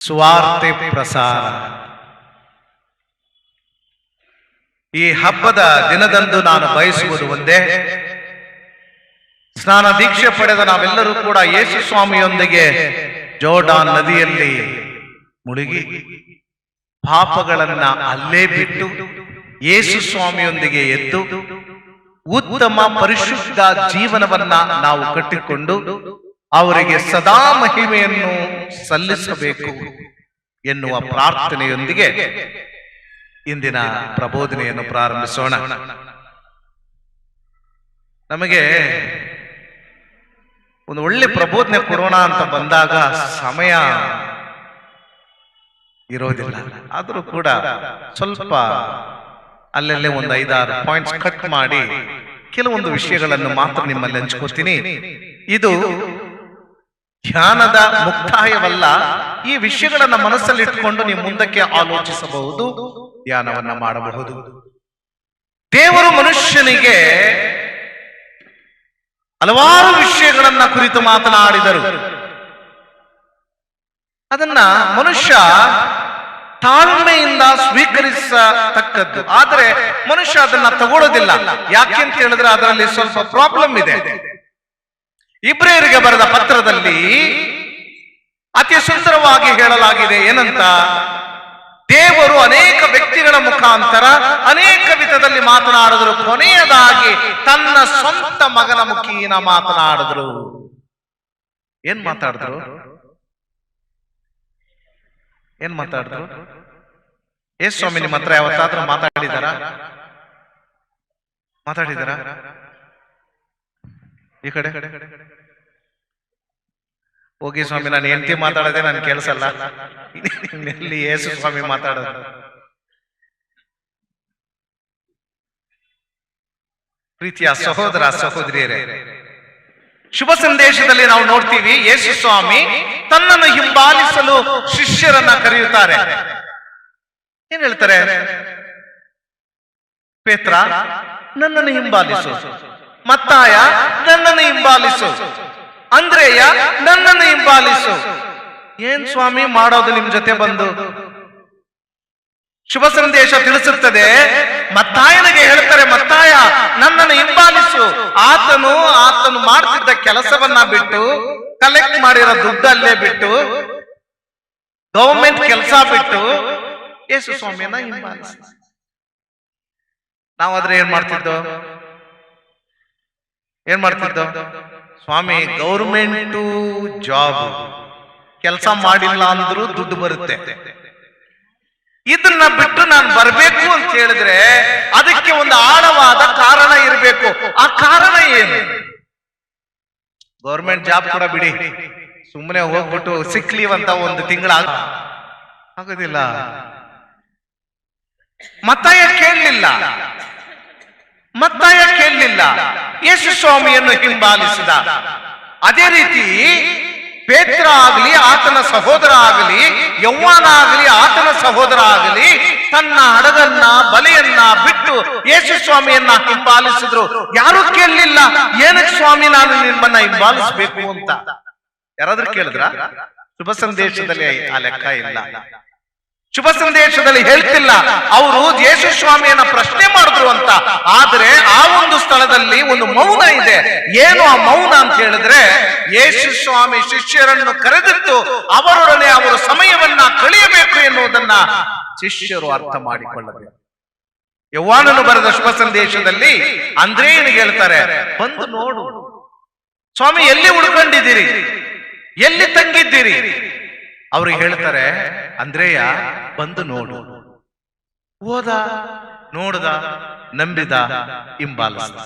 ಸುವಾರ್ತೆ ಪ್ರಸಾರ ಈ ಹಬ್ಬದ ದಿನದಂದು ನಾನು ಬಯಸುವುದು ಒಂದೇ, ಸ್ನಾನ ದೀಕ್ಷೆ ಪಡೆದ ನಾವೆಲ್ಲರೂ ಕೂಡ ಯೇಸು ಸ್ವಾಮಿಯೊಂದಿಗೆ ಜೋರ್ಡಾನ್ ನದಿಯಲ್ಲಿ ಮುಳುಗಿ, ಪಾಪಗಳನ್ನ ಅಲ್ಲೇ ಬಿಟ್ಟು ಯೇಸು ಸ್ವಾಮಿಯೊಂದಿಗೆ ಎದ್ದು ಉತ್ತಮ ಪರಿಶುದ್ಧ ಜೀವನವನ್ನ ನಾವು ಕಟ್ಟಿಕೊಂಡು ಅವರಿಗೆ ಸದಾ ಮಹಿಮೆಯನ್ನು ಸಲ್ಲಿಸಬೇಕು ಎನ್ನುವ ಪ್ರಾರ್ಥನೆಯೊಂದಿಗೆ ಇಂದಿನ ಪ್ರಬೋಧನೆಯನ್ನು ಪ್ರಾರಂಭಿಸೋಣ. ನಮಗೆ ಒಂದು ಒಳ್ಳೆ ಪ್ರಬೋಧನೆ ಕೊಡೋಣ ಅಂತ ಬಂದಾಗ ಸಮಯ ಇರೋದಿಲ್ಲ. ಆದರೂ ಕೂಡ ಸ್ವಲ್ಪ ಅಲ್ಲಲ್ಲೇ ಒಂದು ಐದಾರು ಪಾಯಿಂಟ್ಸ್ ಕಟ್ ಮಾಡಿ ಕೆಲವೊಂದು ವಿಷಯಗಳನ್ನು ಮಾತ್ರ ನಿಮ್ಮಲ್ಲಿ ಹಂಚ್ಕೋತೀನಿ. ಇದು ಧ್ಯಾನದ ಮುಕ್ತಾಯವಲ್ಲ, ಈ ವಿಷಯಗಳನ್ನ ಮನಸ್ಸಲ್ಲಿ ಇಟ್ಕೊಂಡು ನೀವು ಮುಂದಕ್ಕೆ ಆಲೋಚಿಸಬಹುದು, ಧ್ಯಾನವನ್ನ ಮಾಡಬಹುದು. ದೇವರು ಮನುಷ್ಯನಿಗೆ ಹಲವಾರು ವಿಷಯಗಳನ್ನ ಕುರಿತು ಮಾತನಾಡಿದರು. ಅದನ್ನ ಮನುಷ್ಯ ತಾಳ್ಮೆಯಿಂದ ಸ್ವೀಕರಿಸತಕ್ಕದ್ದು. ಆದ್ರೆ ಮನುಷ್ಯ ಅದನ್ನ ತಗೊಳ್ಳೋದಿಲ್ಲ ಯಾಕೆ ಅಂತ ಹೇಳಿದ್ರೆ ಅದರಲ್ಲಿ ಸ್ವಲ್ಪ ಪ್ರಾಬ್ಲಮ್ ಇದೆ. ಇಬ್ರಿಯರಿಗೆ ಬರೆದ ಪತ್ರದಲ್ಲಿ ಅತಿ ಸುಂದರವಾಗಿ ಹೇಳಲಾಗಿದೆ ಏನಂತ? ದೇವರು ಅನೇಕ ವ್ಯಕ್ತಿಗಳ ಮುಖಾಂತರ ಅನೇಕ ವಿಧದಲ್ಲಿ ಮಾತನಾಡಿದ್ರು. ಕೊನೆಯದಾಗಿ ತನ್ನ ಸ್ವಂತ ಮಗನ ಮುಖೀನ ಮಾತನಾಡಿದ್ರು. ಏನ್ ಮಾತಾಡಿದ್ರು? ಏನ್ ಮಾತಾಡಿದ್ರು? ಏ ಸ್ವಾಮಿ, ನಿಮ್ಮ ಹತ್ರ ಯಾವತ್ತಾದ್ರೂ ಮಾತಾಡಿದಾರ? ಮಾತಾಡಿದಾರ? ಈ ಕಡೆ? ಹೋಗಿ ಸ್ವಾಮಿ ನಾನು ಹೆಂಡತಿ ಮಾತಾಡದೆ ನಾನು ಕೇಳಿಸಲ್ಲ ಇಲ್ಲಿ ಯೇಸು ಸ್ವಾಮಿ ಮಾತಾಡೋದು. ಪ್ರೀತಿಯ ಸಹೋದರ ಸಹೋದರಿಯರೇ ಶುಭ ಸಂದೇಶದಲ್ಲಿ ನಾವು ನೋಡ್ತೀವಿ ಯೇಸು ಸ್ವಾಮಿ ತನ್ನನ್ನು ಹಿಂಬಾಲಿಸಲು ಶಿಷ್ಯರನ್ನ ಕರೆಯುತ್ತಾರೆ. ಏನ್ ಹೇಳ್ತಾರೆ? ಪೇತ್ರ ನನ್ನನ್ನು ಹಿಂಬಾಲಿಸು. ಮತ್ತಾಯ, ನನ್ನನ್ನು ಹಿಂಬಾಲಿಸು. ಅಂದ್ರೇಯ, ನನ್ನನ್ನು ಹಿಂಬಾಲಿಸು. ಏನ್ ಸ್ವಾಮಿ ಮಾಡೋದು ನಿಮ್ ಜೊತೆ ಬಂದು? ಶುಭ ಸಂದೇಶ ತಿಳಿಸುತ್ತದೆ. ಮತ್ತಾಯನಿಗೆ ಹೇಳ್ತಾರೆ, ಮತ್ತಾಯ, ನನ್ನನ್ನು ಹಿಂಬಾಲಿಸು. ಆತನು ಆತನು ಮಾಡ್ತಿದ್ದ ಕೆಲಸವನ್ನ ಬಿಟ್ಟು ಕಲೆಕ್ಟ್ ಮಾಡಿರೋ ದುಡ್ಡಲ್ಲೇ ಬಿಟ್ಟು ಗೌರ್ಮೆಂಟ್ ಕೆಲಸ ಬಿಟ್ಟು, ಯೇಸು ಸ್ವಾಮಿಯನ್ನ ಹಿಂಬಾಲಿಸ ನಾವಾದ್ರೆ ಏನ್ ಮಾಡ್ತಿದ್ದೋ? ಏನ್ ಮಾಡ್ತಿದ್ದ? ಸ್ವಾಮಿ, ಗೌರ್ಮೆಂಟು ಜಾಬ್ ಕೆಲಸ ಮಾಡಿಲ್ಲ ಅಂದ್ರೂ ದುಡ್ಡು ಬರುತ್ತೆ. ಇದನ್ನ ಬಿಟ್ಟು ನಾನು ಬರಬೇಕು ಅಂತ ಹೇಳಿದ್ರೆ ಅದಕ್ಕೆ ಒಂದು ಆಳವಾದ ಕಾರಣ ಇರಬೇಕು. ಆ ಕಾರಣ ಏನು? ಗೌರ್ಮೆಂಟ್ ಜಾಬ್ ಕೂಡ ಬಿಡಿ. ಸುಮ್ಮನೆ ಹೋಗ್ಬಿಟ್ಟು ಸಿಕ್ಲಿ ಅಂತ ಒಂದು ತಿಂಗಳ ಆಗೋದಿಲ್ಲ. ಮತ್ತಾಯ ಕೇಳಲಿಲ್ಲ? ಮತ್ತಾಯ ಕೇಳಲಿಲ್ಲ. ಯೇಸು ಸ್ವಾಮಿಯನ್ನು ಹಿಂಬಾಲಿಸಿದ. ಅದೇ ರೀತಿ ಪೇತ್ರ ಆಗಲಿ, ಆತನ ಸಹೋದರ ಆಗಲಿ ಯೌವಾನ ಆಗಲಿ, ಆತನ ಸಹೋದರ ಆಗಲಿ, ತನ್ನ ಹಡಗನ್ನ, ಬಲೆಯನ್ನ ಬಿಟ್ಟು ಯೇಸು ಸ್ವಾಮಿಯನ್ನ ಹಿಂಬಾಲಿಸಿದ್ರು. ಯಾರು ಕೇಳಲಿಲ್ಲ. ಏನಕ್ಕೆ ಸ್ವಾಮಿ, ನಾನು ನಿಮ್ಮನ್ನ ಹಿಂಬಾಲಿಸಬೇಕು ಅಂತ. ಯಾರಾದ್ರೂ ಕೇಳಿದ್ರ? ಶುಭ ಸಂದೇಶದಲ್ಲಿ ಆ ಲೆಕ್ಕ ಇಲ್ಲ. ಶುಭ ಸಂದೇಶದಲ್ಲಿ ಹೇಳ್ತಿಲ್ಲ. ಅವರು ಯೇಸು ಸ್ವಾಮಿಯನ್ನ ಪ್ರಶ್ನೆ ಮಾಡಿದ್ರು ಅಂತ. ಆದ್ರೆ ಆ ಒಂದು ಸ್ಥಳದಲ್ಲಿ ಒಂದು ಮೌನ ಇದೆ. ಏನು ಆ ಮೌನ ಅಂತ ಹೇಳಿದ್ರೆ, ಯೇಸು ಸ್ವಾಮಿ ಶಿಷ್ಯರನ್ನು ಕರೆದಿದ್ದು ಅವರೊಡನೆ ಅವರು ಸಮಯವನ್ನ ಕಳೆಯಬೇಕು ಎನ್ನುವುದನ್ನ ಶಿಷ್ಯರು ಅರ್ಥ ಮಾಡಿಕೊಳ್ಳಬೇಕು. ಯವ್ವಾನನು ಬರೆದ ಶುಭ ಸಂದೇಶದಲ್ಲಿ ಅಂದ್ರೇನಿಗೆ ಹೇಳ್ತಾರೆ? ಬಂದು ನೋಡು. ಸ್ವಾಮಿ, ಎಲ್ಲಿ ಉಳ್ಕೊಂಡಿದ್ದೀರಿ? ಎಲ್ಲಿ ತಂಗಿದ್ದೀರಿ? ಅವ್ರಿಗೆ ಹೇಳ್ತಾರೆ ಅಂದ್ರೇಯ ಬಂದು ನೋಡು. ಓದ? ನೋಡ್ದ? ನಂಬಿದ? ಹಿಂಬಾಲಿಸಿದ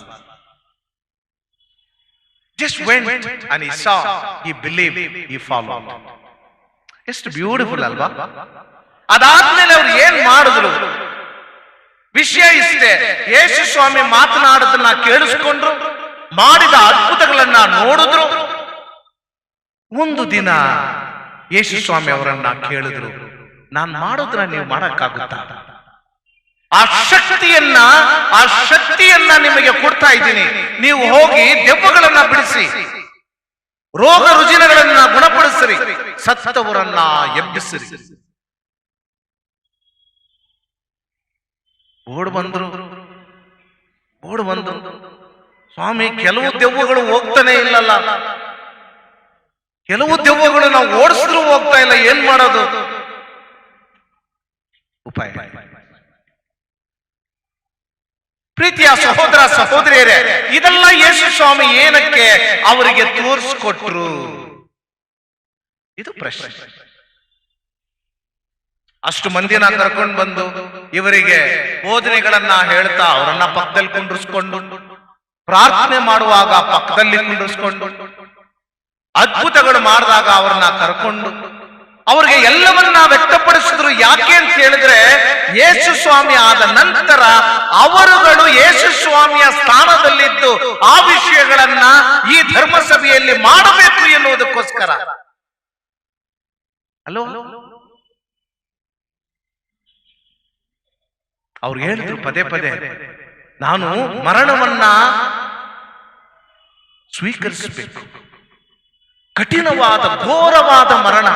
just went and he saw he believed he followed. ಎಷ್ಟು ಬ್ಯೂಟಿಫುಲ್ ಅಲ್ವಾ? ಅದಾದ್ಮೇಲೆ ಅವ್ರು ಏನ್ ಮಾಡಿದ್ರು? ವಿಷಯ ಇಷ್ಟೇ. ಯೇಸು ಸ್ವಾಮಿ ಮಾತನಾಡೋದನ್ನ ಕೇಳಿಸ್ಕೊಂಡ್ರು ಮಾಡಿದ ಅದ್ಭುತಗಳನ್ನ ನೋಡಿದ್ರು. ಒಂದು ದಿನ ಯೇಸು ಸ್ವಾಮಿ ಅವರನ್ನ ಕೇಳಿದ್ರು, ನಾನು ಮಾಡೋದನ್ನ ನೀವು ಮಾಡಕ್ಕಾಗುತ್ತಾ? ಆ ಶಕ್ತಿಯನ್ನ ಆ ಶಕ್ತಿಯನ್ನ ನಿಮಗೆ ಕೊಡ್ತಾ ಇದ್ದೀನಿ. ನೀವು ಹೋಗಿ ದೆವ್ವಗಳನ್ನ ಬಿಡಿಸಿ, ರೋಗ ರುಜಿನಗಳನ್ನ ಗುಣಪಡಿಸಿರಿ, ಸತ್ತವರನ್ನ ಎಬ್ಬಿಸಿರಿ. ಓಡ್ ಬಂದ್ರು ಓಡ್ ಬಂದ್ರು, ಸ್ವಾಮಿ, ಕೆಲವು ದೆವ್ವಗಳು ಹೋಗ್ತಾನೆ ಇಲ್ಲಲ್ಲ ಕೆಲವು ದೆವ್ವಗಳು ನಾವು ಓಡಿಸಿದ್ರು ಹೋಗ್ತಾ ಇಲ್ಲ, ಏನ್ ಮಾಡೋದು? ಉಪಾಯ. ಪ್ರೀತಿಯ ಸಹೋದರ, ಸಹೋದರಿಯರೇ, ಇದೆಲ್ಲ ಯೇಸು ಸ್ವಾಮಿ ಏನಕ್ಕೆ ಅವರಿಗೆ ತೋರಿಸ್ಕೊಟ್ರು? ಇದು ಪ್ರಶ್ನೆ. ಅಷ್ಟು ಮಂದಿನ ಕರ್ಕೊಂಡು ಬಂದು ಇವರಿಗೆ ಬೋಧನೆಗಳನ್ನ ಹೇಳ್ತಾ ಅವರನ್ನ ಪಕ್ಕದಲ್ಲಿ ಕುಂಡ್ರಿಸ್ಕೊಂಡು, ಪ್ರಾರ್ಥನೆ ಮಾಡುವಾಗ ಪಕ್ಕದಲ್ಲಿ ಕುಂಡ್ರಿಸ್ಕೊಂಡು ಅದ್ಭುತಗಳು ಮಾಡಿದಾಗ ಅವ್ರನ್ನ ಕರ್ಕೊಂಡು ಅವ್ರಿಗೆ ಎಲ್ಲವನ್ನ ವ್ಯಕ್ತಪಡಿಸಿದ್ರು. ಯಾಕೆ ಅಂತ ಹೇಳಿದ್ರೆ, ಯೇಸು ಸ್ವಾಮಿ ಆದ ನಂತರ ಅವರುಗಳು ಯೇಸು ಸ್ವಾಮಿಯ ಸ್ಥಾನದಲ್ಲಿದ್ದು ಆ ವಿಷಯಗಳನ್ನ ಈ ಧರ್ಮಸಭೆಯಲ್ಲಿ ಮಾಡಬೇಕು ಎನ್ನುವುದಕ್ಕೋಸ್ಕರ. ಅಲೋ ಅವ್ರು ಹೇಳಿದ್ರು ಪದೇ ಪದೇ, ನಾನು ಮರಣವನ್ನ ಸ್ವೀಕರಿಸಬೇಕು. ಕಠಿಣವಾದ, ಘೋರವಾದ ಮರಣ.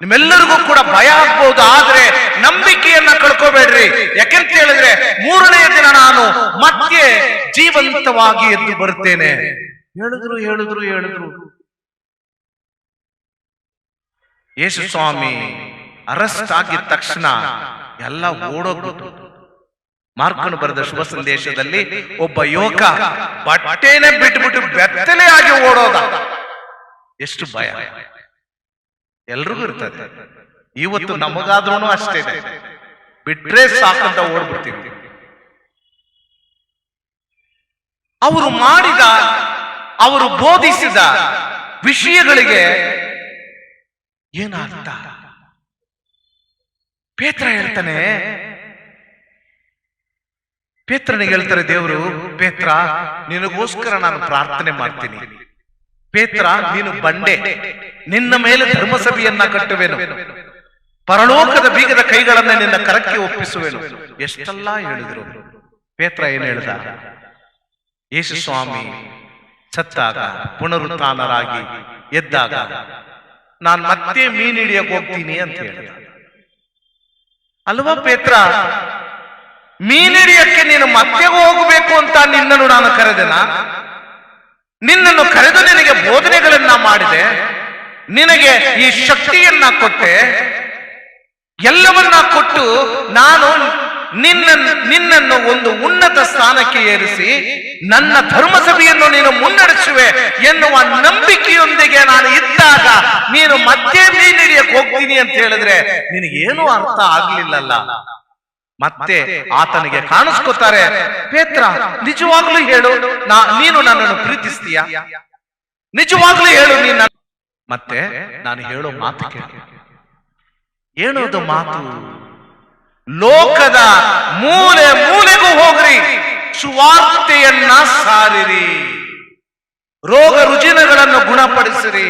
ನಿಮ್ಮೆಲ್ಲರಿಗೂ ಕೂಡ ಭಯ ಆಗ್ಬಹುದು ಆದ್ರೆ ನಂಬಿಕೆಯನ್ನ ಕಳ್ಕೋಬೇಡ್ರಿ. ಯಾಕೆಂತ ಹೇಳಿದ್ರೆ ಮೂರನೇ ದಿನ ನಾನು ಮತ್ತೆ ಜೀವಂತವಾಗಿ ಎದ್ದು ಬರುತ್ತೇನೆ. ಹೇಳಿದ್ರು ಹೇಳಿದ್ರು ಹೇಳಿದ್ರು. ಯೇಸು ಸ್ವಾಮಿ ಅರೆಸ್ಟ್ ಆಗಿದ ತಕ್ಷಣ ಎಲ್ಲ ಓಡೋಗ್ಬಿಟ್ಟು ಮಾರ್ಕನು ಬರೆದ ಶುಭ ಸಂದೇಶದಲ್ಲಿ ಒಬ್ಬ ಯುವಕ ಬಟ್ಟೆನೆ ಬಿಟ್ಬಿಟ್ಟು ಬೆತ್ತಲೆ ಆಗಿ ಓಡೋದ. ಎಷ್ಟು ಭಯ? ಎಲ್ರಿಗೂ ಇರ್ತದೆ. ಇವತ್ತು ನಮಗಾದ್ರೂ ಅಷ್ಟೇ ಬಿಟ್ರೆ ಸಾಕಂತ ಓಡ್ಬಿಡ್ತೀವಿ. ಅವರು ಮಾಡಿದ ಅವರು ಬೋಧಿಸಿದ ವಿಷಯಗಳಿಗೆ ಏನಾಗ್ತ ಪೇತ್ರ ಹೇಳ್ತಾನೆ. ಪೇತ್ರನಿಗೆ ಹೇಳ್ತಾರೆ ದೇವರು ಪೇತ್ರ ನಿನಗೋಸ್ಕರ ನಾನು ಪ್ರಾರ್ಥನೆ ಮಾಡ್ತೀನಿ. ಪೇತ್ರ, ನೀನು ಬಂಡೆ. ನಿನ್ನ ಮೇಲೆ ಧರ್ಮಸಭೆಯನ್ನ ಕಟ್ಟುವೆನು. ಪರಲೋಕದ ಬೀಗದ ಕೈಗಳನ್ನ ನಿನ್ನ ಕರಕ್ಕೆ ಒಪ್ಪಿಸುವೆನು. ಎಷ್ಟೆಲ್ಲ ಹೇಳಿದ್ರು. ಪೇತ್ರ ಏನ್ ಹೇಳ್ದ? ಯೇಸು ಸ್ವಾಮಿ, ಸತ್ತಾಗ, ಪುನರುತ್ಥಾನರಾಗಿ, ಎದ್ದಾಗ ನಾನು ಮತ್ತೆ ಮೀನ್ ಹಿಡಿಯಕ್ಕೆ ಹೋಗ್ತೀನಿ ಅಂತ ಹೇಳಿದ. ಅಲ್ವಾ ಪೇತ್ರ? ಮೀನ್ ಹಿಡಿಯಕ್ಕೆ ನೀನು ಮತ್ತೆ ಹೋಗಬೇಕು ಅಂತ ನಿನ್ನನ್ನು ನಾನು ಕರೆದೆನಾ? ನಿನ್ನನ್ನು ಕರೆದು ನಿನಗೆ ಬೋಧನೆಗಳನ್ನ ಮಾಡಿದೆ. ನಿನಗೆ ಈ ಶಕ್ತಿಯನ್ನ ಕೊಟ್ಟೆ. ಎಲ್ಲವನ್ನ ಕೊಟ್ಟು ನಾನು ನಿನ್ನ, ನಿನ್ನನ್ನು ಒಂದು ಉನ್ನತ ಸ್ಥಾನಕ್ಕೆ ಏರಿಸಿ ನನ್ನ ಧರ್ಮಸಭೆಯನ್ನು ನೀನು ಮುನ್ನಡೆಸುವೆ ಎನ್ನುವ ನಂಬಿಕೆಯೊಂದಿಗೆ ನಾನು ಇದ್ದಾಗ ನೀನು ಮತ್ತೆ ಮೀನಿಡಿಯಕ್ಕೆ ಹೋಗ್ತೀನಿ ಅಂತ ಹೇಳಿದ್ರೆ ನಿನಗೇನು ಅರ್ಥ ಆಗ್ಲಿಲ್ಲಲ್ಲ. ಮತ್ತೆ ಆತನಿಗೆ ಕಾಣಿಸ್ಕೊತಾರೆ ಪೇತ್ರ ನಿಜವಾಗ್ಲೂ ಹೇಳು ನಾ ನೀನು ನನ್ನನ್ನು ಪ್ರೀತಿಸ್ತೀಯ? ನಿಜವಾಗ್ಲೂ ಹೇಳು ನೀನ್ ಮತ್ತೆ ನಾನು ಹೇಳೋ ಮಾತು ಕೇಳಿ. ಏನದು ಮಾತು? ಲೋಕದ ಮೂಲೆ ಮೂಲೆಗೂ ಹೋಗ್ರಿ ಸುವಾರ್ತೆಯನ್ನ ಸಾರಿರಿ. ರೋಗ ರುಜಿನಗಳನ್ನು ಗುಣಪಡಿಸಿರಿ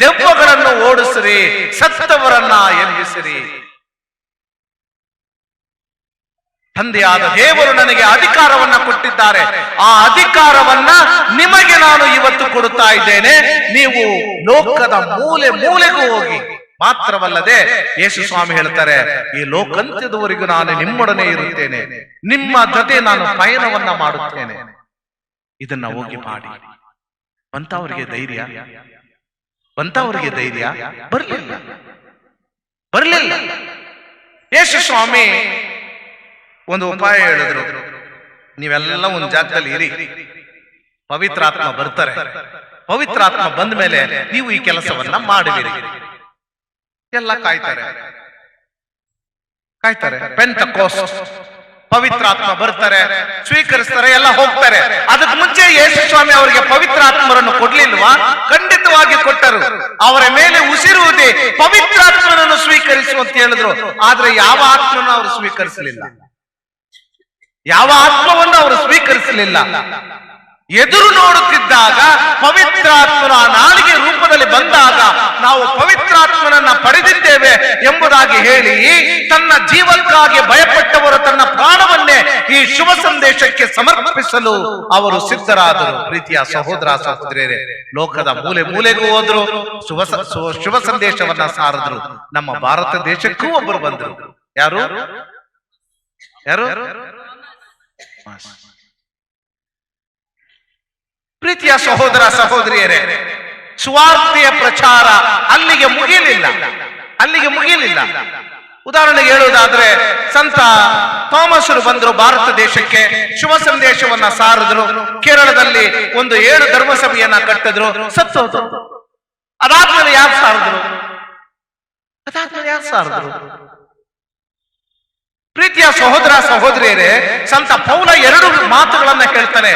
ದೆವ್ವಗಳನ್ನು ಓಡಿಸಿರಿ ಸತ್ತವರನ್ನ ಎಬ್ಬಿಸಿರಿ. ತಂದೆಯಾದ ದೇವರು ನನಗೆ ಅಧಿಕಾರವನ್ನ ಕೊಟ್ಟಿದ್ದಾರೆ. ಆ ಅಧಿಕಾರವನ್ನ ನಿಮಗೆ ನಾನು ಇವತ್ತು ಕೊಡುತ್ತಾ ಇದ್ದೇನೆ. ನೀವು ಲೋಕದ ಮೂಲೆ ಮೂಲೆಗೂ ಹೋಗಿ. ಮಾತ್ರವಲ್ಲದೆ ಯೇಸು ಸ್ವಾಮಿ ಹೇಳ್ತಾರೆ, ಈ ಲೋಕಂತ್ಯದವರೆಗೂ ನಾನು ನಿಮ್ಮೊಡನೆ ಇರುತ್ತೇನೆ. ನಿಮ್ಮ ಜೊತೆ ನಾನು ಪಯಣವನ್ನ ಮಾಡುತ್ತೇನೆ. ಇದನ್ನ ಹೋಗಿ ಮಾಡಿ. ಬಂತವರಿಗೆ ಧೈರ್ಯ? ಬಂತವರಿಗೆ ಧೈರ್ಯ? ಬರ್ಲಿಲ್ಲ. ಬರ್ಲಿಲ್ಲ. ಯೇಸು ಸ್ವಾಮಿ ಒಂದು ಉಪಾಯ ಹೇಳಿದ್ರು. ನೀವೆಲ್ಲ ಒಂದು ಜಾಗದಲ್ಲಿ ಇರಿ. ಪವಿತ್ರಾತ್ಮ ಬರ್ತಾರೆ. ಪವಿತ್ರಾತ್ಮ ಬಂದ ಮೇಲೆ ನೀವು ಈ ಕೆಲಸವನ್ನ ಮಾಡುವಿರಿ. ಎಲ್ಲ ಕಾಯ್ತಾರೆ. ಕಾಯ್ತಾರೆ. ಕೋಸ್ ಪವಿತ್ರಾತ್ಮ ಬರ್ತಾರೆ. ಸ್ವೀಕರಿಸ್ತಾರೆ, ಎಲ್ಲ ಹೋಗ್ತಾರೆ. ಅದಕ್ಕೆ ಮುಂಚೆ ಯೇಸು ಸ್ವಾಮಿ ಅವರಿಗೆ ಪವಿತ್ರಾತ್ಮರನ್ನು ಕೊಡ್ಲಿಲ್ವಾ? ಖಂಡಿತವಾಗಿ ಕೊಟ್ಟರು. ಅವರ ಮೇಲೆ ಉಸಿರುವುದೇ ಪವಿತ್ರಾತ್ಮರನ್ನು ಸ್ವೀಕರಿಸು ಅಂತ ಹೇಳಿದ್ರು. ಆದ್ರೆ ಯಾವ ಆತ್ಮನ ಅವರು ಸ್ವೀಕರಿಸಲಿಲ್ಲ. ಯಾವ ಆತ್ಮವನ್ನು ಅವರು ಸ್ವೀಕರಿಸಲಿಲ್ಲ. ಎದುರು ನೋಡುತ್ತಿದ್ದಾಗ ಪವಿತ್ರಾತ್ಮನ ಆ ನಾಲಿಗೆ ರೂಪದಲ್ಲಿ ಬಂದಾಗ ನಾವು ಪವಿತ್ರಾತ್ಮನನ್ನ ಪಡೆದಿದ್ದೇವೆ ಎಂಬುದಾಗಿ ಹೇಳಿ ತನ್ನ ಜೀವಕ್ಕಾಗಿ ಭಯಪಟ್ಟವರು ತನ್ನ ಪ್ರಾಣವನ್ನೇ ಈ ಶುಭ ಸಂದೇಶಕ್ಕೆ ಸಮರ್ಪಿಸಲು ಅವರು ಸಿದ್ಧರಾದರು. ಪ್ರೀತಿಯ ಸಹೋದರ ಸಹೋದರಿಯರೇ, ಲೋಕದ ಮೂಲೆ ಮೂಲೆಗೂ ಹೋದ್ರು, ಶುಭ ಶುಭ ಸಂದೇಶವನ್ನ ಸಾರಿದ್ರು. ನಮ್ಮ ಭಾರತ ದೇಶಕ್ಕೂ ಒಬ್ಬರು ಬಂದರು. ಯಾರು? ಯಾರು? ಪ್ರೀತಿಯ ಸಹೋದರ, ಸಹೋದರಿಯರೇ ಸ್ವಾರ್ಥೆಯ ಪ್ರಚಾರ ಅಲ್ಲಿಗೆ ಮುಗಿಯಲಿಲ್ಲ. ಅಲ್ಲಿಗೆ ಮುಗಿಯಲಿಲ್ಲ. ಉದಾಹರಣೆಗೆ ಹೇಳುವುದಾದ್ರೆ, ಸಂತ ಥಾಮಸರು ಬಂದರು ಭಾರತ ದೇಶಕ್ಕೆ, ಶುಭ ಸಂದೇಶವನ್ನ ಸಾರಿದ್ರು. ಕೇರಳದಲ್ಲಿ ಒಂದು ಏಳು ಧರ್ಮಸಭೆಯನ್ನ ಕಟ್ಟಿದ್ರು. ಸತ್ತೋದ್ರು ಅದಾದ್ಮೇಲೆ ಯಾರು ಸಾರಿದ್ರು? ಅದಾದ್ಮೇಲೆ ಯಾರು ಸಾರಿದ್ರು? ಪ್ರೀತಿಯ ಸಹೋದರ ಸಹೋದರಿಯರೇ, ಸಂತ ಪೌಲ ಎರಡು ಮಾತುಗಳನ್ನ ಹೇಳ್ತಾನೆ.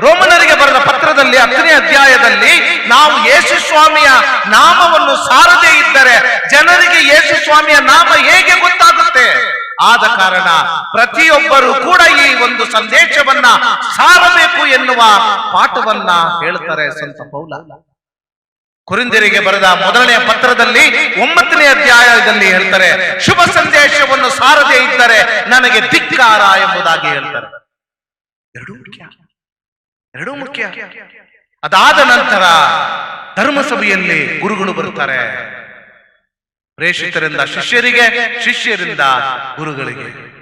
ರೋಮನರಿಗೆ ಬರೆದ ಪತ್ರದಲ್ಲಿ ಹತ್ತನೇ ಅಧ್ಯಾಯದಲ್ಲಿ ನಾವು ಯೇಸು ಸ್ವಾಮಿಯ ನಾಮವನ್ನು ಸಾರದೇ ಇದ್ದರೆ ಜನರಿಗೆ ಯೇಸು ಸ್ವಾಮಿಯ ನಾಮ ಹೇಗೆ ಗೊತ್ತಾಗುತ್ತೆ? ಆದ ಕಾರಣ ಪ್ರತಿಯೊಬ್ಬರು ಕೂಡ ಈ ಒಂದು ಸಂದೇಶವನ್ನ ಸಾರಬೇಕು ಎನ್ನುವ ಪಾಠವನ್ನ ಹೇಳ್ತಾರೆ ಸಂತ ಪೌಲ. ಕುರಿಂದರಿಗೆ ಬರೆದ ಮೊದಲನೆಯ ಪತ್ರದಲ್ಲಿ ಒಂಬತ್ತನೇ ಅಧ್ಯಾಯದಲ್ಲಿ ಹೇಳ್ತಾರೆ, ಶುಭ ಸಂದೇಶವನ್ನು ಸಾರದೆ ಇದ್ದರೆ ನನಗೆ ಧಿಕ್ಕಾರ ಎಂಬುದಾಗಿ ಹೇಳ್ತಾರೆ. ಎರಡೂ ಮುಖ್ಯ. ಎರಡೂ ಮುಖ್ಯ. ಅದಾದ ನಂತರ ಧರ್ಮಸಭೆಯಲ್ಲಿ ಗುರುಗಳು ಬರುತ್ತಾರೆ. ಪ್ರೇಷಿತರಿಂದ ಶಿಷ್ಯರಿಗೆ, ಶಿಷ್ಯರಿಂದ ಗುರುಗಳಿಗೆ.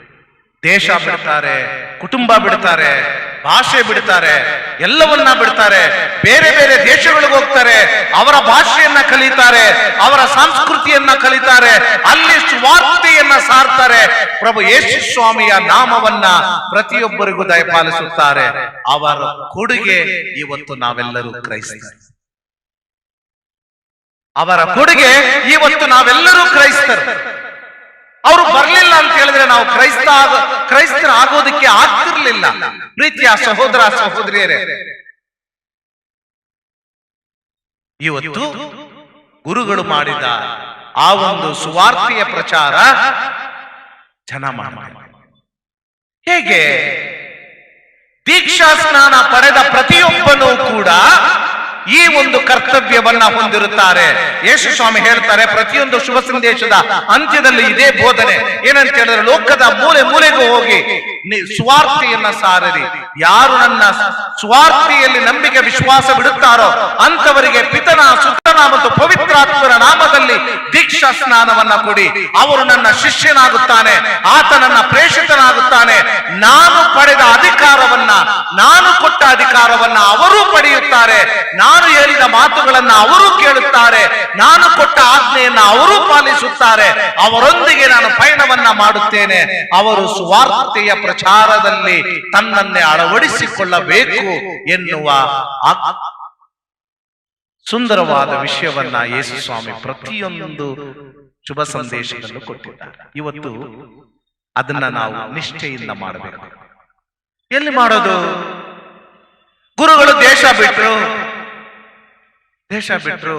ದೇಶ ಬಿಡ್ತಾರೆ, ಕುಟುಂಬ ಬಿಡ್ತಾರೆ ಭಾಷೆ ಬಿಡ್ತಾರೆ, ಎಲ್ಲವನ್ನ ಬಿಡ್ತಾರೆ, ಬೇರೆ ಬೇರೆ ದೇಶಗಳಿಗೆ ಹೋಗ್ತಾರೆ, ಅವರ ಭಾಷೆಯನ್ನ ಕಲಿತಾರೆ, ಅವರ ಸಂಸ್ಕೃತಿಯನ್ನ ಕಲಿತಾರೆ, ಅಲ್ಲಿ ಸ್ವಾರ್ಥೆಯನ್ನ ಸಾರ್ತಾರೆ. ಪ್ರಭು ಯೇಸು ಸ್ವಾಮಿಯ ನಾಮವನ್ನ ಪ್ರತಿಯೊಬ್ಬರಿಗೂ ದಯಪಾಲಿಸುತ್ತಾರೆ. ಅವರ ಕೊಡುಗೆ ಇವತ್ತು ನಾವೆಲ್ಲರೂ ಕ್ರೈಸ್ತ ಅವರ ಕೊಡುಗೆ ಇವತ್ತು ನಾವೆಲ್ಲರೂ ಕ್ರೈಸ್ತರು. ಅವರು ಬರಲಿಲ್ಲ ಅಂತ ಹೇಳಿದ್ರೆ ನಾವು ಕ್ರೈಸ್ತ ಕ್ರೈಸ್ತರ ಆಗೋದಕ್ಕೆ ಆಗ್ತಿರ್ಲಿಲ್ಲ. ಪ್ರೀತಿಯ ಸಹೋದರ ಸಹೋದರಿಯರೇ, ಇವತ್ತು ಗುರುಗಳು ಮಾಡಿದ ಆ ಒಂದು ಸುವಾರ್ತೆಯ ಪ್ರಚಾರ ಜನ ಮಾಡ ಹೇಗೆ? ದೀಕ್ಷಾ ಸ್ನಾನ ಪಡೆದ ಪ್ರತಿಯೊಬ್ಬನೂ ಕೂಡ ಈ ಒಂದು ಕರ್ತವ್ಯವನ್ನ ಹೊಂದಿರುತ್ತಾರೆ. ಯೇಸು ಸ್ವಾಮಿ ಹೇಳ್ತಾರೆ, ಪ್ರತಿಯೊಂದು ಶುಭ ಸಂದೇಶದ ಅಂತ್ಯದಲ್ಲಿ ಇದೇ ಬೋಧನೆ. ಏನಂತ ಹೇಳಿದ್ರೆ, ಲೋಕದ ಮೂಲೆ ಮೂಲೆಗೂ ಹೋಗಿ ಸ್ವಾರ್ಥೆಯನ್ನ ಸಾರರಿ. ಯಾರು ನನ್ನ ಸ್ವಾರ್ಥಿಯಲ್ಲಿ ನಂಬಿಕೆ, ವಿಶ್ವಾಸ ಬಿಡುತ್ತಾರೋ ಅಂತವರಿಗೆ ಪಿತನ, ಸುತನ ಮತ್ತು ನಾಮದಲ್ಲಿ ದೀಕ್ಷಾ ಸ್ನಾನವನ್ನ ಕೊಡಿ. ಅವರು ನನ್ನ ಶಿಷ್ಯನಾಗುತ್ತಾನೆ, ಆತ ನನ್ನ ಪ್ರೇಷಿತನಾಗುತ್ತಾನೆ. ನಾನು ಪಡೆದ ಅಧಿಕಾರವನ್ನ, ನಾನು ಕೊಟ್ಟ ಅಧಿಕಾರವನ್ನ ಅವರು ಪಡೆಯುತ್ತಾರೆ. ನಾನು ಹೇಳಿದ ಮಾತುಗಳನ್ನ ಅವರು ಕೇಳುತ್ತಾರೆ. ನಾನು ಕೊಟ್ಟ ಆಜ್ಞೆಯನ್ನ ಅವರು ಪಾಲಿಸುತ್ತಾರೆ. ಅವರೊಂದಿಗೆ ನಾನು ಪಯಣವನ್ನ ಮಾಡುತ್ತೇನೆ. ಅವರು ಸ್ವಾರ್ಥೆಯ ಪ್ರಚಾರದಲ್ಲಿ ತನ್ನನ್ನೇ ಅಳವಡಿಸಿಕೊಳ್ಳಬೇಕು ಎನ್ನುವ ಸುಂದರವಾದ ವಿಷಯವನ್ನ ಯೇಸು ಸ್ವಾಮಿ ಪ್ರತಿಯೊಂದು ಶುಭ ಸಂದೇಶದಲ್ಲೂ ಕೊಟ್ಟಿದ್ದಾರೆ. ಇವತ್ತು ಅದನ್ನ ನಾವು ನಿಷ್ಠೆಯಿಂದ ಮಾಡಬೇಕು. ಎಲ್ಲಿ ಮಾಡೋದು? ಗುರುಗಳು ದೇಶ ಬಿಟ್ರು. ದೇಶ ಬಿಟ್ರು.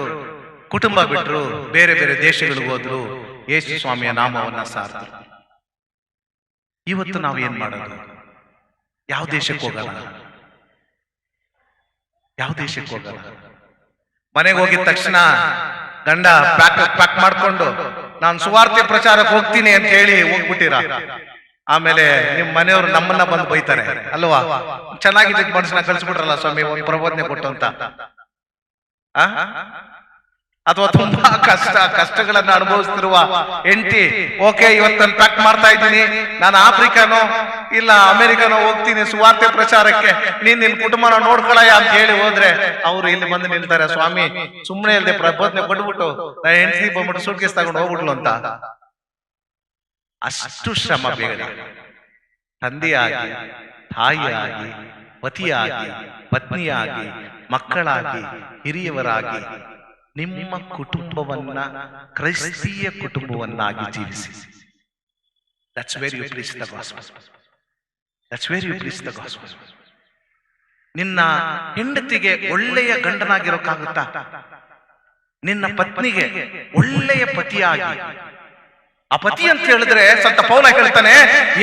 ಕುಟುಂಬ ಬಿಟ್ರು. ಬೇರೆ ಬೇರೆ ದೇಶಗಳು ಹೋದ್ರು ಯೇಸು ಸ್ವಾಮಿಯ ನಾಮವನ್ನ ಸಾರ ಇವತ್ತು ನಾವು ಏನ್ ಮಾಡೋದು? ಯಾವ ದೇಶಕ್ಕೆ ಹೋಗಲ್ಲ ಯಾವ ದೇಶಕ್ಕೆ ಹೋಗಲ್ಲ ಮನೆಗೆ ಹೋಗಿದ ತಕ್ಷಣ ಗಂಡ ಪ್ಯಾಕ್ ಪ್ಯಾಕ್ ಮಾಡ್ಕೊಂಡು ನಾನು ಸುವಾರ್ತೆ ಪ್ರಚಾರಕ್ಕೆ ಹೋಗ್ತೀನಿ ಅಂತ ಹೇಳಿ ಹೋಗ್ಬಿಟ್ಟಿರ. ಆಮೇಲೆ ನಿಮ್ ಮನೆಯವರು ನಮ್ಮನ್ನ ಬಂದು ಬೈತಾರೆ. ಅಲ್ವಾ? ಚೆನ್ನಾಗಿದ್ದ ಮನುಷ್ಯನ ಕಳ್ಸ್ಬಿಟ್ರಲ್ಲ ಸ್ವಾಮಿ ಒಂದು ಪ್ರಬೋಧನೆ ಕೊಟ್ಟು ಅಂತ? ಅಥವಾ ತುಂಬಾ ಕಷ್ಟ, ಕಷ್ಟಗಳನ್ನ ಅನುಭವಿಸ್ತಿರುವ ಎಂಟಿ ಓಕೆ ಇವತ್ತು ನಾನು ಪ್ಯಾಕ್ ಮಾಡ್ತಾ ಇದ್ದೀನಿ. ನಾನು ಆಫ್ರಿಕಾನೋ ಇಲ್ಲ ಅಮೆರಿಕಾನೋ ಹೋಗ್ತೀನಿ ಸುವಾರ್ತೆ ಪ್ರಚಾರಕ್ಕೆ. ನೀನ್ ನಿನ್ ಕುಟುಂಬನ ನೋಡ್ಕೊಳ ಅಂತ ಹೇಳಿ ಹೋದ್ರೆ ಅವ್ರು ಇಲ್ಲಿ ಬಂದು ನಿಲ್ತಾರೆ. ಸ್ವಾಮಿ ಸುಮ್ಮನೆ ಇಲ್ಲದೆ ಪ್ರಬೋಧನೆ ಕೊಟ್ಬಿಟ್ಟು ನಾ ಹೆಂಡತಿ ಬಂದ್ಬಿಟ್ಟು ಸುಟ್ಕೇಸ್ ತಗೊಂಡು ಹೋಗ್ಬಿಟ್ಲು ಅಂತ. ಅಷ್ಟು ಶ್ರಮ ಬೇಡ ತಂದೆಯಾಗಿ, ತಾಯಿಯಾಗಿ, ಪತಿಯಾಗಿ, ಪತ್ನಿಯಾಗಿ, ಮಕ್ಕಳಾಗಿ, ಹಿರಿಯವರಾಗಿ ನಿಮ್ಮ ಕುಟುಂಬವನ್ನ ಕ್ರೈಸ್ತೀಯ ಕುಟುಂಬವನ್ನಾಗಿ ಜೀವಿಸಿ. That's very you please the gospel that's very you please the gospel ನಿನ್ನ ಹೆಂಡತಿಗೆ ಒಳ್ಳೆಯ ಗಂಡನಾಗಿರೋಕ್ಕಾಗುತ್ತಾ ನಿನ್ನ ಪತ್ನಿಗೆ ಒಳ್ಳೆಯ ಪತಿಯಾಗಿ. ಆ ಪತಿ ಅಂತ ಹೇಳಿದ್ರೆ ಸಂತ ಪೌಲ ಹೇಳ್ತಾನೆ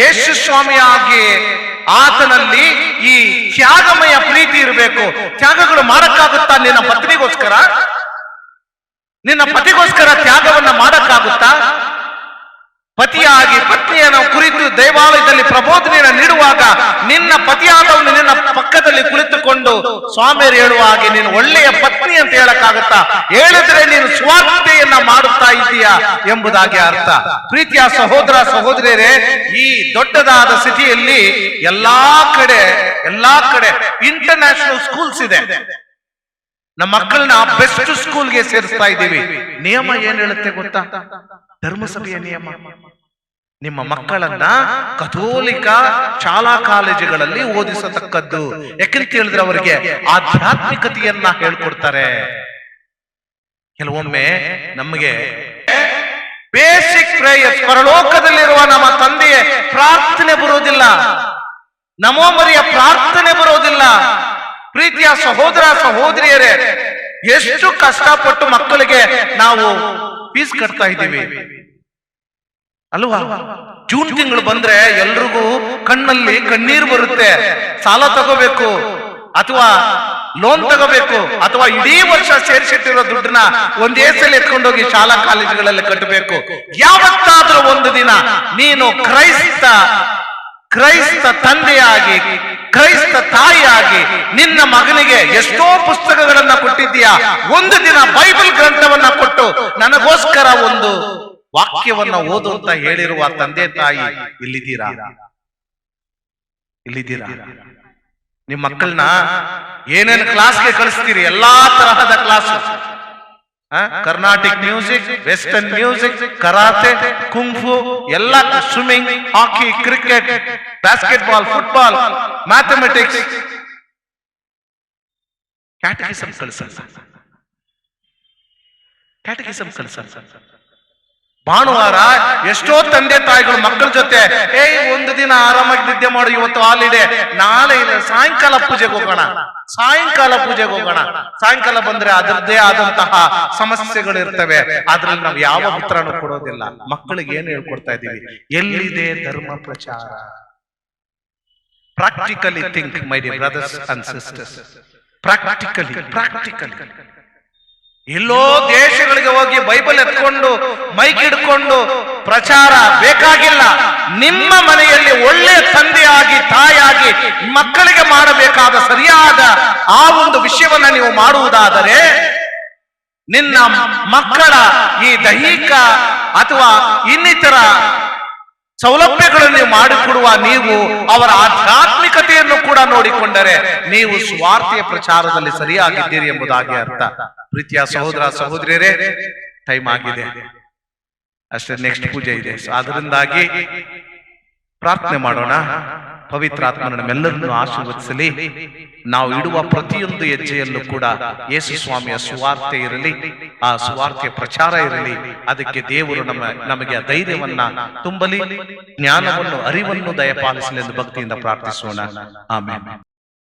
ಯೇಸು ಸ್ವಾಮಿಯಾಗಿ ಆತನಲ್ಲಿ ಈ ತ್ಯಾಗಮಯ ಪ್ರೀತಿ ಇರಬೇಕು. ತ್ಯಾಗಗಳು ಮಾಡಕ್ಕಾಗುತ್ತಾ ನಿನ್ನ ಪತ್ನಿಗೋಸ್ಕರ? ನಿನ್ನ ಪತಿಗೋಸ್ಕರ ತ್ಯಾಗವನ್ನ ಮಾಡಕ್ಕಾಗುತ್ತಾ? ಪತಿಯಾಗಿ ಪತ್ನಿಯನ್ನು ಕುರಿತು ದೇವಾಲಯದಲ್ಲಿ ಪ್ರಬೋಧನೆಯನ್ನು ನೀಡುವಾಗ ನಿನ್ನ ಪತಿಯಾದವನು ನಿನ್ನ ಪಕ್ಕದಲ್ಲಿ ಕುಳಿತುಕೊಂಡು ಸ್ವಾಮಿಯರು ಹೇಳುವ ಹಾಗೆ, ನೀನು ಒಳ್ಳೆಯ ಪತ್ನಿ ಅಂತ ಹೇಳಕ್ಕಾಗುತ್ತಾ? ಹೇಳಿದ್ರೆ ನೀನು ಸ್ವಾರ್ಥತೆಯನ್ನ ಮಾಡುತ್ತಾ ಇದ್ದೀಯಾ ಎಂಬುದಾಗಿ ಅರ್ಥ. ಪ್ರೀತಿಯ ಸಹೋದರ ಸಹೋದರಿಯರೇ, ಈ ದೊಡ್ಡದಾದ ಸಿಟಿಯಲ್ಲಿ ಎಲ್ಲಾ ಕಡೆ ಎಲ್ಲಾ ಕಡೆ ಇಂಟರ್ನ್ಯಾಷನಲ್ ಸ್ಕೂಲ್ಸ್ ಇದೆ. ನಮ್ಮ ಮಕ್ಕಳನ್ನ ಬೆಸ್ಟ್ ಸ್ಕೂಲ್ಗೆ ಸೇರಿಸ್ತಾ ಇದ್ದೀವಿ. ನಿಯಮ ಏನ್ ಹೇಳುತ್ತೆ ಗೊತ್ತಾ? ಧರ್ಮಸಭೆಯ ನಿಯಮ. ನಿಮ್ಮ ಮಕ್ಕಳನ್ನ ಕಥೋಲಿಕ ಶಾಲಾ ಕಾಲೇಜುಗಳಲ್ಲಿ ಓದಿಸತಕ್ಕದ್ದು. ಯಾಕಂತ ಹೇಳಿದ್ರೆ ಅವರಿಗೆ ಆಧ್ಯಾತ್ಮಿಕತೆಯನ್ನ ಹೇಳ್ಕೊಡ್ತಾರೆ. ಕೆಲವೊಮ್ಮೆ ನಮಗೆ ಬೇಸಿಕ್ ಪ್ರೇಯರ್ ಪರಲೋಕದಲ್ಲಿರುವ ನಮ್ಮ ತಂದೆಯ ಪ್ರಾರ್ಥನೆ ಬರೋದಿಲ್ಲ. ನಮೋ ಮರಿಯ ಪ್ರಾರ್ಥನೆ ಬರೋದಿಲ್ಲ. ಪ್ರೀತಿಯ ಸಹೋದರ ಸಹೋದರಿಯರೇ, ಎಷ್ಟು ಕಷ್ಟಪಟ್ಟು ಮಕ್ಕಳಿಗೆ ನಾವು ಫೀಸ್ ಕಟ್ತಾ ಇದ್ದೀವಿ. ಅಲ್ವಾ? ಜೂನ್ ತಿಂಗಳು ಬಂದ್ರೆ ಎಲ್ರಿಗೂ ಕಣ್ಣಲ್ಲಿ ಕಣ್ಣೀರು ಬರುತ್ತೆ. ಸಾಲ ತಗೋಬೇಕು ಅಥವಾ ಲೋನ್ ತಗೋಬೇಕು ಅಥವಾ ಇಡೀ ವರ್ಷ ಸೇರಿಸಿಟ್ಟಿರೋ ದುಡ್ಡನ್ನ ಒಂದೇ ಸಲ ಎತ್ಕೊಂಡೋಗಿ ಶಾಲಾ ಕಾಲೇಜುಗಳಲ್ಲಿ ಕಟ್ಟಬೇಕು. ಯಾವತ್ತಾದ್ರೂ ಒಂದು ದಿನ ನೀನು ಕ್ರೈಸ್ತ ಕ್ರೈಸ್ತ ತಂದೆಯಾಗಿ, ಕ್ರೈಸ್ತ ತಾಯಿಯಾಗಿ ನಿನ್ನ ಮಗನಿಗೆ ಎಷ್ಟೋ ಪುಸ್ತಕಗಳನ್ನ ಕೊಟ್ಟಿದ್ದೀಯಾ? ಒಂದು ದಿನ ಬೈಬಲ್ ಗ್ರಂಥವನ್ನ ಕೊಟ್ಟು ನನಗೋಸ್ಕರ ಒಂದು ವಾಕ್ಯವನ್ನ ಓದು ಅಂತ ಹೇಳಿರುವ ತಂದೆ ತಾಯಿ ಇಲ್ಲಿದ್ದೀರಾ? ಇಲ್ಲಿದ್ದೀರಾ? ನಿಮ್ಮ ಮಕ್ಕಳನ್ನ ಏನೇನು ಕ್ಲಾಸ್ಗೆ ಕಳಿಸ್ತೀರಿ? ಎಲ್ಲಾ ತರಹದ class Carnatic music western music karate kung fu ಎಲ್ಲ swimming hockey cricket basketball football mathematics catechism ಕಳಿಸಲ್ಲ ಕ್ಯಾಟಗಿಸಮ್ ಕಳಿಸಲ್ಲ ಭಾನುವಾರ ಎಷ್ಟೋ ತಂದೆ ತಾಯಿಗಳು ಮಕ್ಕಳ ಜೊತೆ, ಏಯ್, ಒಂದು ದಿನ ಆರಾಮಾಗಿ ನಿದ್ದೆ ಮಾಡು, ಇವತ್ತು ಹಾಲಿಡೆ ನಾಳೆ ಸಾಯಂಕಾಲ ಪೂಜೆಗೆ ಹೋಗೋಣ. ಸಾಯಂಕಾಲ ಪೂಜೆಗೆ ಹೋಗೋಣ. ಸಾಯಂಕಾಲ ಬಂದ್ರೆ ಅದರದ್ದೇ ಆದಂತಹ ಸಮಸ್ಯೆಗಳು ಇರ್ತವೆ. ಅದ್ರಲ್ಲಿ ನಾವು ಯಾವ ಉತ್ತರನು ಕೊಡೋದಿಲ್ಲ. ಮಕ್ಕಳಿಗೆ ಏನ್ ಹೇಳ್ಕೊಡ್ತಾ ಇದೀವಿ ಎಲ್ಲಿದೆ ಧರ್ಮ ಪ್ರಚಾರ? Practically think my dear brothers and sisters practically practically ಎಲ್ಲೋ ದೇಶಗಳಿಗೆ ಹೋಗಿ ಬೈಬಲ್ ಎತ್ಕೊಂಡು, ಮೈಕ್ ಹಿಡ್ಕೊಂಡು ಪ್ರಚಾರ ಬೇಕಾಗಿಲ್ಲ. ನಿಮ್ಮ ಮನೆಯಲ್ಲಿ ಒಳ್ಳೆಯ ತಂದೆಯಾಗಿ ತಾಯಾಗಿ ಮಕ್ಕಳಿಗೆ ಮಾಡಬೇಕಾದ ಸರಿಯಾದ ಆ ಒಂದು ವಿಷಯವನ್ನ ನೀವು ಮಾಡುವುದಾದರೆ, ನಿನ್ನ ಮಕ್ಕಳ ಈ ದೈಹಿಕ ಅಥವಾ ಇನ್ನಿತರ ಸೌಲಭ್ಯಗಳನ್ನು ಮಾಡಿಕೊಡುವ ನೀವು ಅವರ ಆಧ್ಯಾತ್ಮಿಕತೆಯನ್ನು ಕೂಡ ನೋಡಿಕೊಂಡರೆ ನೀವು ಸ್ವಾರ್ಥಿಯ ಪ್ರಚಾರದಲ್ಲಿ ಸರಿಯಾಗಿದ್ದೀರಿ ಎಂಬುದಾಗಿ ಅರ್ಥ. ಪ್ರೀತಿಯ ಸಹೋದರ, ಸಹೋದರಿಯರೇ ಟೈಮ್ ಆಗಿದೆ. ಅಷ್ಟೇ ನೆಕ್ಸ್ಟ್ ಪೂಜೆ ಇದೆ. ಅದರಿಂದಾಗಿ ಪ್ರಾರ್ಥನೆ ಮಾಡೋಣ. ಪವಿತ್ರಾತ್ಮ ನಮ್ಮೆಲ್ಲರನ್ನು ಆಶೀರ್ವದಿಸಲಿ. ನಾವು ಇಡುವ ಪ್ರತಿಯೊಂದು ಹೆಜ್ಜೆಯಲ್ಲೂ ಕೂಡ ಯೇಸು ಸ್ವಾಮಿಯ ಸುವಾರ್ತೆ ಇರಲಿ, ಆ ಸುವಾರ್ತೆ ಪ್ರಚಾರ ಇರಲಿ. ಅದಕ್ಕೆ ದೇವರು ನಮ್ಮ, ನಮಗೆ ಧೈರ್ಯವನ್ನ ತುಂಬಲಿ, ಜ್ಞಾನವನ್ನು, ಅರಿವನ್ನು ದಯಪಾಲಿಸಲಿ ಎಂದು ಭಕ್ತಿಯಿಂದ ಪ್ರಾರ್ಥಿಸೋಣ. ಆಮೇಲೆ